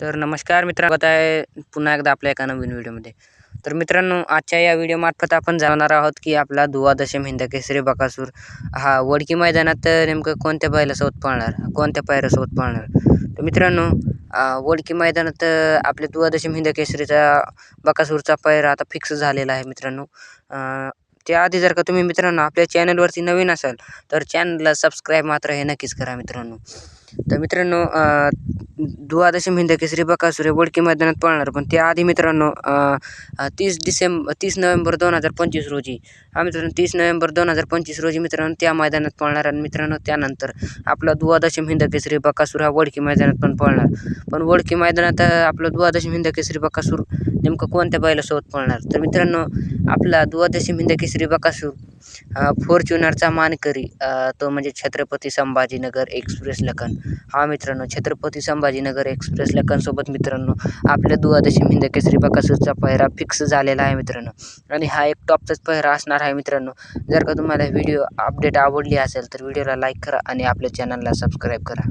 तर नमस्कार मित्रांनो आता आहे पुन्हा एकदा आपल्या एका नवीन व्हिडिओमध्ये. तर मित्रांनो आजच्या या व्हिडिओमार्फत आपण जाणार आहोत की आपला दुवादशम हिंद केसरी बकासूर. हा वडकी मैदानात नेमकं कोणत्या बैलासोबत पळणार? कोणत्या पायऱ्यासोबत पळणार? तर मित्रांनो वडकी मैदानात आपल्या दुवादशम हिंद केसरीचा बकासूरचा पायरा आता फिक्स झालेला आहे मित्रांनो. त्याआधी जर का तुम्ही मित्रांनो आपल्या चॅनलवरती नवीन असाल तर चॅनलला सबस्क्राईब मात्र हे नक्कीच करा मित्रांनो. तर मित्रांनो द्वादशी हिंद केसरी बकासूर हे वडकी मैदानात पळणार पण त्याआधी मित्रांनो तीस डिसेंबर तीस नोव्हेंबर दोन हजार पंचवीस रोजी हा मित्रांनो तीस नोव्हेंबर दोन हजार पंचवीस रोजी मित्रांनो त्या मैदानात पळणार आणि मित्रांनो त्यानंतर आपला द्वादशी हिंद केसरी बकासूर हा वडकी मैदानात पण पळणार. पण वडकी मैदानात आपलं द्वादशी हिंद केसरी बकासूर नेमकं कोणत्या बैलासोबत पळणार तर मित्रांनो आपला द्वादशी हिंद केसरी बकासूर फॉर्च्युनरचा मानकरी तो म्हणजे छत्रपती संभाजीनगर एक्सप्रेस लखन. हा मित्रांनो छत्रपती संभाजीनगर एक्सप्रेस लखनसोबत मित्रांनो आपल्या द्वादशी हिंद केसरी बकासूरचा पहिरा फिक्स झालेला आहे मित्रांनो. आणि हा एक टॉपचाच पहिरा असणार आहे मित्रांनो. जर का तुम्हाला व्हिडिओ अपडेट आवडली असेल तर व्हिडिओला लाईक करा आणि आपल्या चॅनलला सबस्क्राईब करा.